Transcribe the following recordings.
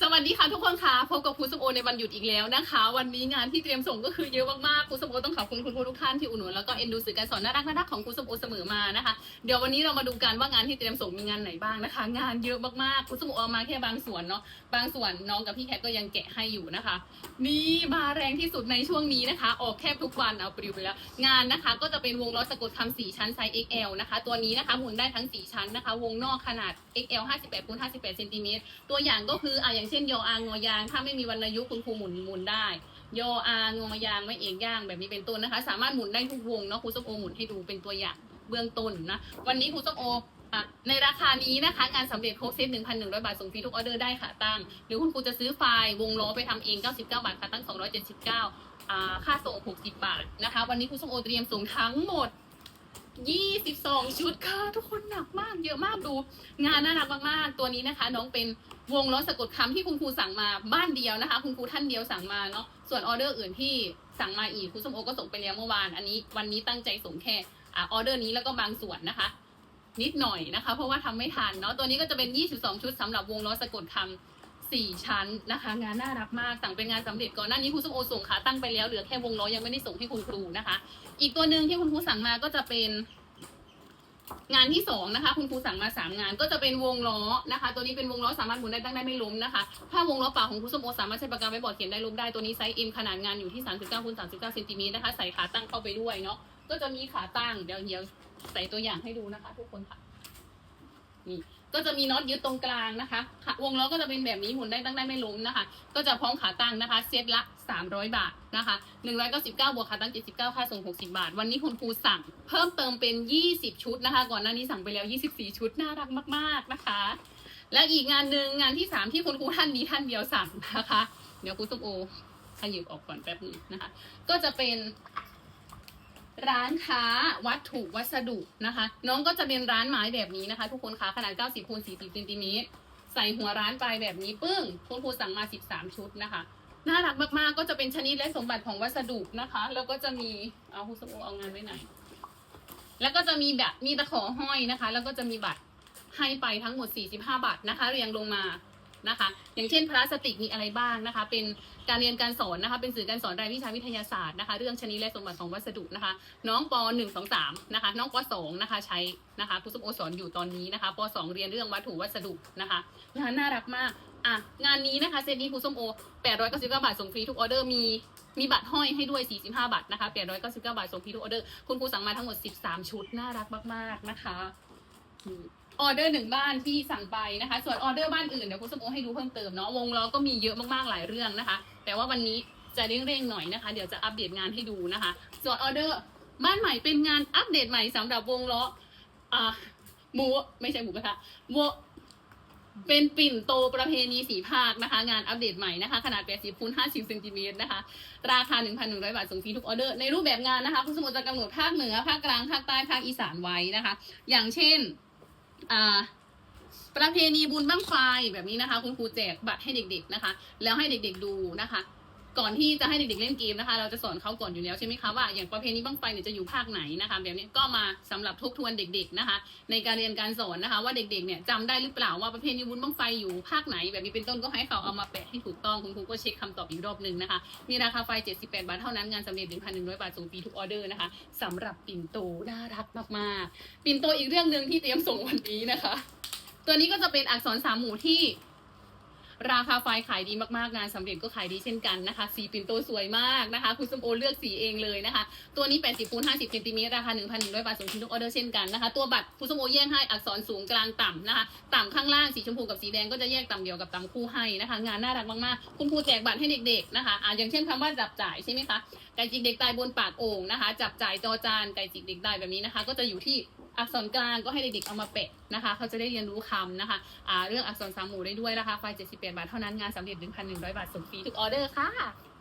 สวัสดีค่ะทุกคนค่ะพบกับครูสมโอในวันหยุดอีกแล้วนะคะ วันนี้งานที่เตรียมส่งก็คือเยอะมากๆครูสมโอต้องขอบคุณคุณครูทุกท่านที่อุดหนุนแล้วก็เอ็นดูสื่อการสอนน่ารักน่ารักของครูสมโอเสมอมานะคะ เดี๋ยววันนี้เรามาดูกันว่างานที่เตรียมส่งมีงานไหนบ้างนะคะ งานเยอะมากๆครูสมโอเอามาแค่บางส่วนเนาะบางส่วนน้องกับพี่แคทก็ยังแกะให้อยู่นะคะ นี่มาแรงที่สุดในช่วงนี้นะคะ ออกแคบทุกวันเอาปลิวไปแล้ว งานนะคะก็จะเป็นวงล้อสะกดคำสี่ชั้นไซส์ XL นะคะ ตัวนี้นะคะหมุนได้ทั้ง4ชั้นนะคะ วงนอกขนาด XL 58คูณ58เซนติเมตรตัวอย่างก็คืออะอย่างเช่นโยอางงอยาง ถ้าไม่มีวรรณยุกต์คุณครูหมุนหมุนได้ โยอางงอยางไม่เอกย่างแบบนี้เป็นต้นนะคะ สามารถหมุนได้ทุกวงเนาะครูส้มโอหมุนให้ดูเป็นตัวอย่างเบื้องต้นนะ วันนี้ครูส้มโอในราคานี้นะคะ งานสำเร็จครบเซต1,100 บาท ส่งฟรีทุกออเดอร์ได้ค่ะตั้ง หรือคุณครูจะซื้อไฟล์วงล้อไปทำเอง 99 บาทค่ะตั้ง 279อ่าค่าส่ง 60 บาทนะคะ วันนี้ครูส้มโอเตรียมส่งทั้งหมด 22 ชุดค่ะ ทุกคนหนักมากเยอะมากดู งานน่ารักมากๆ ตัวนี้นะคะ น้องเป็น วงล้อสะกดคำที่คุณครูสั่งมาบ้านเดียวนะคะ คุณครูท่านเดียวสั่งมาเนาะส่วนออเดอร์อื่นที่สั่งมาอีกครูส้มโอก็ส่งไปแล้วเมื่อวานอันนี้วันนี้ตั้งใจส่งแค่ออเดอร์นี้แล้วก็บางส่วนนะคะ นิดหน่อยนะคะ เพราะว่าทำไม่ทันเนาะตัวนี้ก็จะเป็น 22 ชุดสำหรับวงล้อสะกดคำสี่ชั้นนะคะ งานน่ารักมากสั่งเป็นงานสำเร็จก่อนหน้านี้ครูส้มโอส่งขาตั้งไปแล้วเหลือแค่วงล้อยังไม่ได้ส่งให้คุณครูนะคะ อีกตัวหนึ่งที่คุณครูสั่งมาก็จะเป็น งานที่สองนะคะคุณครูสั่งมาสามงานก็จะเป็นวงล้อนะคะ ตัวนี้เป็นวงล้อสามารถหมุนได้ตั้งได้ไม่ล้มนะคะถ้าวงล้อเปล่าของครูส้มโอสามารถใช้ปากกาไว้บอร์ดเขียนได้ลบได้ตัวนี้ไซส์ M ขนาดงานอยู่ที่ 39คูณ39เซนติเมตรนะคะใส่ขาตั้งเข้าไปด้วยเนาะก็จะมีขาตั้งเดี๋ยวเดี๋ยวใส่ตัวอย่างให้ดูนะคะ ทุกคนค่ะนี่ ก็จะมีน็อตยึดตรงกลางนะคะ วงล้อก็จะเป็นแบบนี้หมุนได้ตั้งได้ไม่ล้มนะคะ ก็จะพร้อมขาตั้งนะคะ เซตละ 300 บาทนะคะ199บวกขาตั้ง 79 ค่าส่ง 60 บาท วันนี้คุณครูสั่งเพิ่มเติมเป็น 20 ชุดนะคะ ก่อนหน้านี้สั่งไปแล้ว 24 ชุด น่ารักมาก ๆนะคะ แล้วอีกงานหนึ่งงานที่ 3 ที่คุณครูท่านนี้ท่านเดียวสั่งนะคะ เดี๋ยวครูส้มโอขยิบออกก่อนแป๊บนึงนะคะ ก็จะเป็น ร้านค้าวัตถุวัสดุนะคะ น้องก็จะเป็นร้านไม้แบบนี้นะคะ ทุกคนคะขนาด 90คูณ40เซนติเมตรใส่หัวร้านไปแบบนี้ปึ้งคุณครูสั่งมา 13 ชุดนะคะน่ารักมากๆ ก็จะเป็นชนิดและสมบัติของวัสดุนะคะ แล้วก็จะมีเอาคุณสมโอเอางานไว้ไหนแล้วก็จะมีแบบมีตะขอห้อยนะคะ แล้วก็จะมีบัตรให้ไปทั้งหมด 45 บาทนะคะ เรียงลงมา นะคะ อย่างเช่นพลาสติกมีอะไรบ้างนะคะ เป็นการเรียนการสอนนะคะ เป็นสื่อการสอนรายวิชาวิทยาศาสตร์นะคะ เรื่องชนิดและสมบัติของวัสดุนะคะ น้องป .1 2 3นะคะ น้องป .2 นะคะใช้นะคะครูสมโอสอนอยู่ตอนนี้นะคะป .2 เรียนเรื่องวัตถุวัสดุนะคะงานน่ารักมากอะงานนี้นะคะเซตนี้ครูส้มโอ899 บาทส่งฟรีทุกออเดอร์มีมีบัตรห้อยให้ด้วย 45 บาทนะคะ899 บาทส่งฟรีทุกออเดอร์คุณครูสั่งมาทั้งหมด 13 ชุดน่ารักมาก ๆ นะคะ ออเดอร์หนึ่งบ้านที่สั่งไปนะคะ ส่วนออเดอร์บ้านอื่นเดี๋ยวครูส้มโอให้ดูเพิ่มเติมเนาะวงล้อก็มีเยอะมากๆหลายเรื่องนะคะ แต่ว่าวันนี้จะเร่งๆหน่อยนะคะ เดี๋ยวจะอัปเดตงานให้ดูนะคะ ส่วนออเดอร์บ้านใหม่เป็นงานอัปเดตใหม่สำหรับวงล้ออ่าหมูไม่ใช่หมูกระทะวงเป็นปิ่นโตประเพณีสีภาคนะคะ งานอัปเดตใหม่นะคะ ขนาด 80คูณ50เซนติเมตรนะคะ ราคา 1,100 บาทส่งฟรีทุกออเดอร์ ในรูปแบบงานนะคะ คุณสมุทรจะกำหนดภาคเหนือ ภาคกลาง ภาคใต้ ภาคอีสานไว้นะคะ อย่างเช่น อ่าประเพณีบุญบั้งไฟแบบนี้นะคะ คุณครูแจกบัตรให้เด็ก ๆนะคะ แล้วให้เด็ก ๆดูนะคะ ก่อนที่จะให้เด็กๆเล่นเกมนะคะ เราจะสอนเขาก่อนอยู่แล้วใช่ไหมคะว่าอย่างประเพณีบั้งไฟเนี่ยจะอยู่ภาคไหนนะคะ แบบนี้ก็มาสำหรับทบทวนเด็กๆนะคะ ในการเรียนการสอนนะคะ ว่าเด็กๆเนี่ยจำได้หรือเปล่าว่าประเพณีบุญบั้งไฟอยู่ภาคไหน แบบนี้เป็นต้นก็ให้เขาเอามาแปะให้ถูกต้องคุณครูก็เช็คคำตอบอีกรอบหนึ่งนะคะ มีราคาไฟ 78 บาทเท่านั้นงานสำเร็จ 1,100 บาทส่งฟรีทุกออเดอร์นะคะสำหรับปิ่นโตน่ารักมากๆปิ่นโตอีกเรื่องหนึ่งที่เตรียมส่งวันนี้นะคะ ตัวนี้ก็จะเป็นอักษรสามหมู่ที่ ราคาไฟขายดีมากๆงานสำเร็จก็ขายดีเช่นกันนะคะสีปิ่นโตสวยมากนะคะ คุณสมโอเลือกสีเองเลยนะคะ ตัวนี้ 80คูณ50เซนติเมตรราคา 1,100 บาทส่งฟรีทุกออเดอร์เช่นกันนะคะ ตัวบัตรคุณสมโอแยกให้อักษรสูงกลางต่ำนะคะ ต่ำข้างล่างสีชมพูกับสีแดงก็จะแยกต่ำเดียวกับต่ำคู่ให้นะคะ งานน่ารักมากๆ คุณครูแจกบัตรให้เด็กๆนะคะอ่าอย่างเช่นคำว่าจับจ่ายใช่ไหมคะไก่จิกเด็กตายบนปากโอ่งนะคะ จับจ่ายจอจานไก่จิกเด็กตายแบบนี้นะคะ ก็จะอยู่ที่ อักษรกลางก็ให้เด็กๆเอามาเปะนะคะ เขาจะได้เรียนรู้คำนะคะอ่าเรื่องอักษรสามหมู่ได้ด้วยนะคะไฟ78 บาทเท่านั้นงานสำเร็จ 1,100 บาทส่งฟรีทุกออเดอร์ค่ะ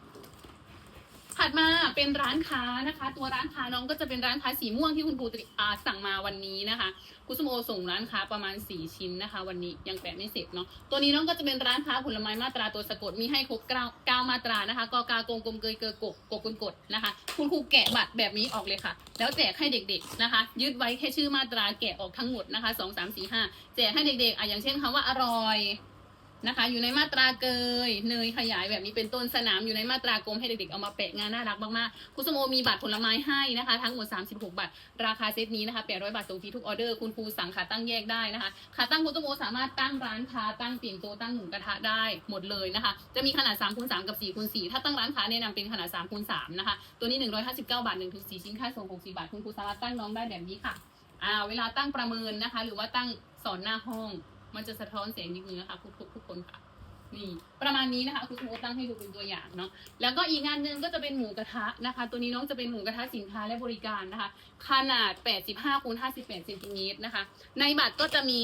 ถัดมาเป็นร้านค้านะคะ ตัวร้านค้าน้องก็จะเป็นร้านค้าสีม่วงที่คุณครูตรีสั่งมาวันนี้นะคะคุณสมโอส่งร้านค้าประมาณ 4 ชิ้นนะคะ วันนี้ยังแปะไม่เสร็จเนาะตัวนี้น้องก็จะเป็นร้านค้าผลไม้มาตราตัวสะกดมีให้ครบเก้าเก้ามาตรานะคะกอกากงกลมเกยเกยกกกกลกดนะคะ คุณครูแกะบัตรแบบนี้ออกเลยค่ะ แล้วแจกให้เด็กๆนะคะ ยึดไว้แค่ชื่อมาตราแกะออกทั้งหมดนะคะสองสามสี่ห้าแจกให้เด็กๆอะอย่างเช่นคำว่าอร่อย นะคะ อยู่ในมาตราเกยเนยขยายแบบนี้เป็นต้นสนามอยู่ในมาตรากลมให้เด็กๆเอามาแปะงานน่ารักมากๆคุณสมโอมีบัตรผลไม้ให้นะคะ ทั้งหมด 36บัตรราคาเซตนี้นะคะ800 บาทส่งฟรีทุกออเดอร์คุณครูสั่งขาตั้งแยกได้นะคะขาตั้งคุณสมโอสามารถตั้งร้านค้าตั้งเปลี่ยนโตะตั้งหมูกระทะได้หมดเลยนะคะ จะมีขนาด3คูณ3กับ4คูณ4ถ้าตั้งร้านค้าแนะนำเป็นขนาด3คูณ3นะคะตัวนี้ 159 บาท1ถึง4ชิ้นค่าส่ง64บาทคุณครูสามารถตั้งน้องได้แบบนี้ค่ะอ่าเวลาตั้งประเมินนะคะ หรือว่าตั้งสอนหน้าห้อง มันจะสะท้อนเสียงนิดนึงนะคะทุกทุกคนค่ะ นี่ประมาณนี้นะคะคุณครูตั้งให้ดูเป็นตัวอย่างเนาะแล้วก็อีกงานหนึ่งก็จะเป็นหมูกระทะนะคะ ตัวนี้น้องจะเป็นหมูกระทะสินค้าและบริการนะคะ ขนาด 85คูณ58เซนติเมตรนะคะ ในบัตรก็จะมี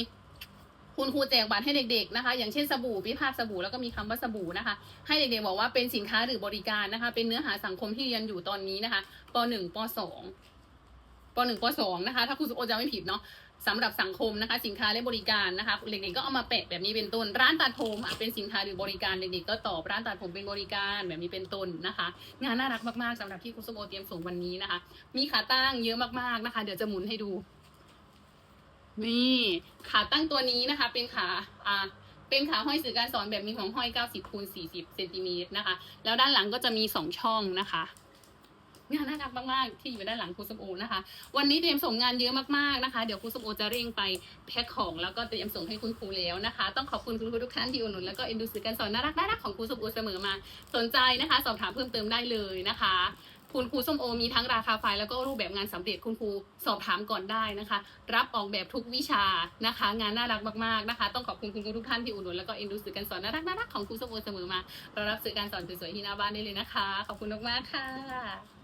คุณครูแจกบัตรให้เด็กๆนะคะ อย่างเช่นสบู่พิพากษสบู่แล้วก็มีคำว่าสบู่นะคะ ให้เด็กๆบอกว่าเป็นสินค้าหรือบริการนะคะ เป็นเนื้อหาสังคมที่เรียนอยู่ตอนนี้นะคะป .1 ป .2 ป .1 ป .2 นะคะ ถ้าครูสุโอจะไม่ผิดเนาะ สำหรับสังคมนะคะ สินค้าและบริการนะคะเด็กๆก็เอามาแปะแบบนี้เป็นต้น ร้านตัดผมอะเป็นสินค้าหรือบริการเด็กๆก็ตอบร้านตัดผมเป็นบริการแบบนี้เป็นต้นนะคะ งานน่ารักมากๆสำหรับที่ครูสุโอเตรียมส่งวันนี้นะคะ มีขาตั้งเยอะมากๆนะคะ เดี๋ยวจะหมุนให้ดู นี่ขาตั้งตัวนี้นะคะ เป็นขาอ่าเป็นขาห้อยสื่อการสอนแบบมีของห้อย 90คูณ40เซนติเมตรนะคะ แล้วด้านหลังก็จะมี 2 ช่องนะคะ งานน่ารักมากๆที่อยู่ด้านหลังครูสมโอนะคะ วันนี้เตรียมส่งงานเยอะมากๆนะคะ เดี๋ยวครูสมโอจะเร่งไปแพ็คของแล้วก็เตรียมส่งให้คุณครูแล้วนะคะ ต้องขอบคุณคุณครูทุกท่านที่อุดหนุนแล้วก็เอ็นดูสื่อการสอนน่ารักน่ารักของครูสมโอเสมอมา สนใจนะคะ สอบถามเพิ่มเติมได้เลยนะคะคุณครูส้มโอมีทั้งราคาไฟล์แล้วก็รูปแบบงานสำเร็จคุณครูสอบถามก่อนได้นะคะ รับออกแบบทุกวิชานะคะ งานน่ารักมากๆนะคะ ต้องขอบคุณคุณครูทุกท่านที่อุดหนุนแล้วก็เอ็นดูสื่อการสอนน่ารักน่ารักของครูส้มโอเสมอมาเรารับสื่อการสอนสวยๆที่หน้าบ้านได้เลยนะคะ ขอบคุณมากๆค่ะ